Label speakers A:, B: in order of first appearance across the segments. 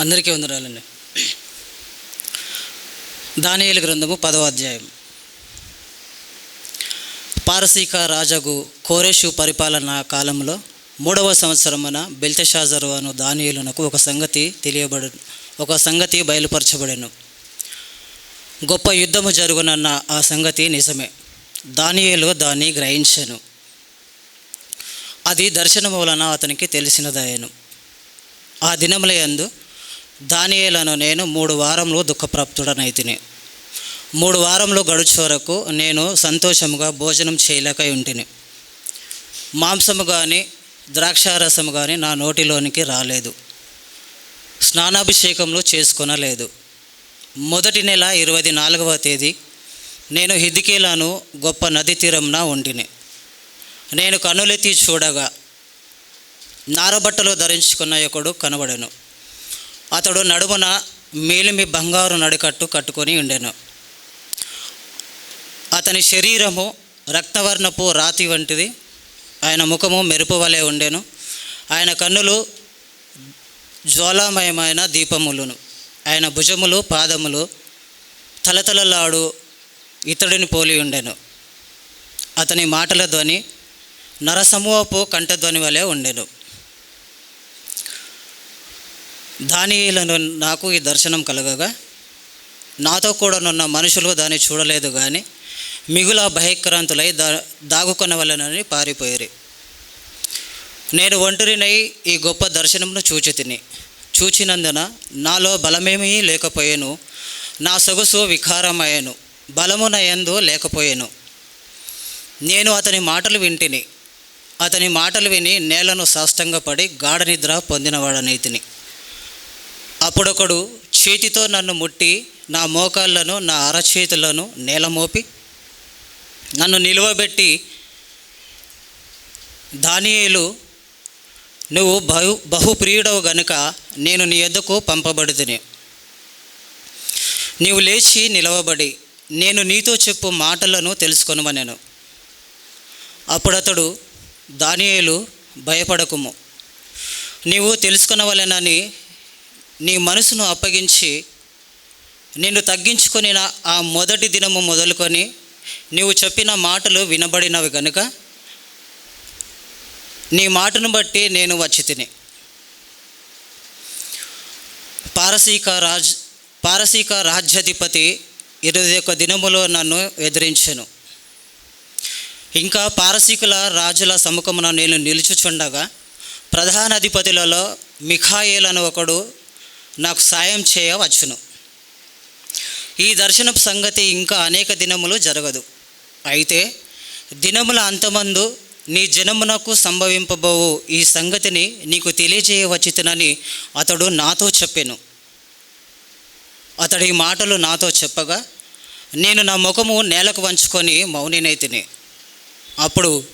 A: అందరికీ వందనాలండి. దానియేలు గ్రంథము పదవ అధ్యాయం. పారసీక రాజగు కోరేషు పరిపాలన కాలంలో మూడవ సంవత్సరమున బెల్తషాజరు అను దానియేలునకు ఒక సంగతి తెలియబడు ఒక సంగతి బయలుపరచబడెను. గొప్ప యుద్ధము జరుగునన్న ఆ సంగతి నిజమే. దానియేలు దాన్ని గ్రహించను. అది దర్శనము వలన అతనికి తెలిసినదాయను ఆ దినముల యందు దానియేలను నేను మూడు వారంలో దుఃఖప్రాప్తుడనైతిని. మూడు వారంలో గడుచు వరకు నేను సంతోషముగా భోజనం చేయలేక ఉంటిని. మాంసము కానీ ద్రాక్షారసము కానీ నా నోటిలోనికి రాలేదు. స్నానాభిషేకంలో చేసుకొనలేదు. మొదటి నెల ఇరవై నాలుగవ తేదీ నేను హిదికేలాను గొప్ప నది తీరంన ఉండిని నేను కనులెత్తి చూడగా నారబట్టలు ధరించుకున్న ఒకడు కనబడను. అతడు నడుమున మేలిమి బంగారు నడికట్టు కట్టుకొని ఉండెను. అతని శరీరము రక్తవర్ణపు రాతి వంటిది. ఆయన ముఖము మెరుపు వలె ఉండెను. ఆయన కన్నులు జ్వాలామయమైన దీపములను. ఆయన భుజములు పాదములు తలతలలాడు ఇతడిని పోలి ఉండెను. అతని మాటల ధ్వని నరసమూహపు కంఠధ్వని వలె ఉండెను. దానిలను నాకు ఈ దర్శనం కలగగా నాతో కూడా నున్న మనుషులు దాన్ని చూడలేదు కానీ మిగుల భయక్రాంతులై దా దాగుకొనవలనని పారిపోయిరి. నేను ఒంటరినై ఈ గొప్ప దర్శనమును చూచి తిని చూచినందున నాలో బలమేమీ లేకపోయాను నా సొగసు వికారమయ్యాను బలమున ఎందు లేకపోయాను. నేను అతని మాటలు వింటిని. అతని మాటలు విని నేలను సాష్టంగపడి గాఢ నిద్ర పొందినవాడనైతిని. అప్పుడొకడు చేతితో నన్ను ముట్టి నా మోకాళ్ళను నా అరచేతులను నేల మోపి నన్ను నిలువబెట్టి దానియేలు నువ్వు బహు బహుప్రియుడవు గనుక నేను నీ ఎద్దకు పంపబడుతుని నీవు లేచి నిలవబడి నేను నీతో చెప్పు మాటలను తెలుసుకొనమనెను. అప్పుడతడు దానియేలు భయపడకుము. నీవు తెలుసుకునవలెనని నీ మనసును అప్పగించి నిన్ను తగ్గించుకొని ఆ మొదటి దినము మొదలుకొని నీవు చెప్పిన మాటలు వినబడినవి కనుక నీ మాటను బట్టి నేను వచ్చి తిని. పారసీక రాజ్ పారసీక రాజ్యాధిపతి ఇరవై ఒక్క దినములో నన్ను ఎదిరించెను. ఇంకా పారసీకుల రాజుల సముఖమున నేను నిలుచుచుండగా ప్రధాన అధిపతులలో మిఖాయేల్ ఒకడు నాకు సాయం చేయవచ్చును. ఈ దర్శనపు సంగతి ఇంకా అనేక దినములు జరగదు. అయితే దినముల అంతమందు నీ జనమునకు సంభవింపబోవు ఈ సంగతిని నీకు తెలియజేయవచ్చునని అతడు నాతో చెప్పాను. అతడి మాటలు నాతో చెప్పగా నేను నా ముఖము నేలకు వంచుకొని మౌనినైతిని అప్పుడు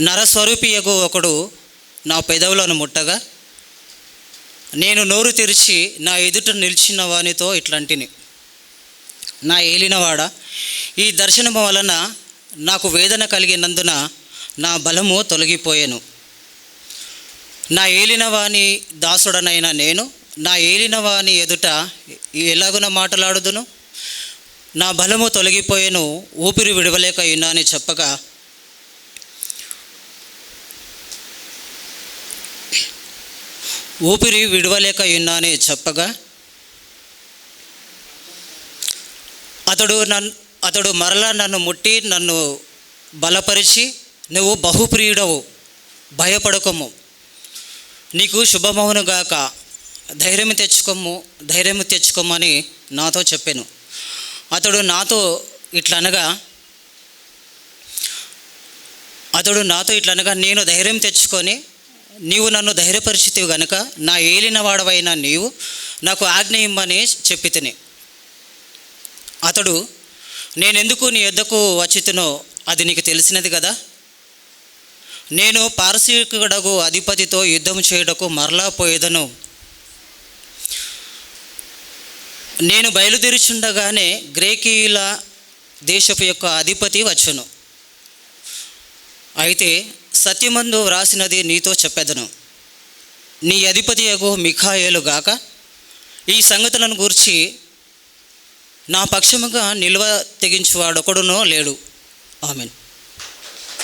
A: నరస్వరూపియకు ఒకడు నా పెదవులను ముట్టగా నేను నోరు తెరిచి నా ఎదుట నిలిచిన వానితో ఇట్లాంటిని. నా ఏలినవాడ ఈ దర్శనం వలన నాకు వేదన కలిగినందున నా బలము తొలగిపోయాను. నా ఏలినవాని దాసుడనైన నేను నా ఏలినవాని ఎదుట ఎలాగున మాట్లాడుదును? నా బలము తొలగిపోయాను ఊపిరి విడవలేక ఉన్నానని చెప్పగా ఊపిరి విడవలేక ఉన్నానే చెప్పగా అతడు నన్ను అతడు మరలా నన్ను ముట్టి నన్ను బలపరిచి నువ్వు బహుప్రియుడవు. భయపడకము నీకు శుభమవునుగాక ధైర్యం తెచ్చుకోము ధైర్యం తెచ్చుకోమని నాతో చెప్పాను. అతడు నాతో ఇట్లనగా అతడు నాతో ఇట్లనగా నేను ధైర్యం తెచ్చుకొని నీవు నన్ను ధైర్యపరిచితివి గనుక నా ఏలినవాడవైన నీవు నాకు ఆజ్ఞ ఇమ్మని చెప్పి తిని అతడు నేనెందుకు నీ యొద్దకు వచ్చితునో అది నీకు తెలిసినది కదా నేను పారసీకుడగు అధిపతితో యుద్ధం చేయుటకు మరలా పోయేదను. నేను బయలుదేరుచుండగానే గ్రేకీయుల దేశపు యొక్క అధిపతి వచ్చును. అయితే సత్యమందు వ్రాసినది నీతో చెప్పెదను. నీ అధిపతి యగు మిఖాయేలు గాక. ఈ సంగతులను గూర్చి నా పక్షముగా నిల్వ తెగించువాడొకడునో లేడు. ఆమెను.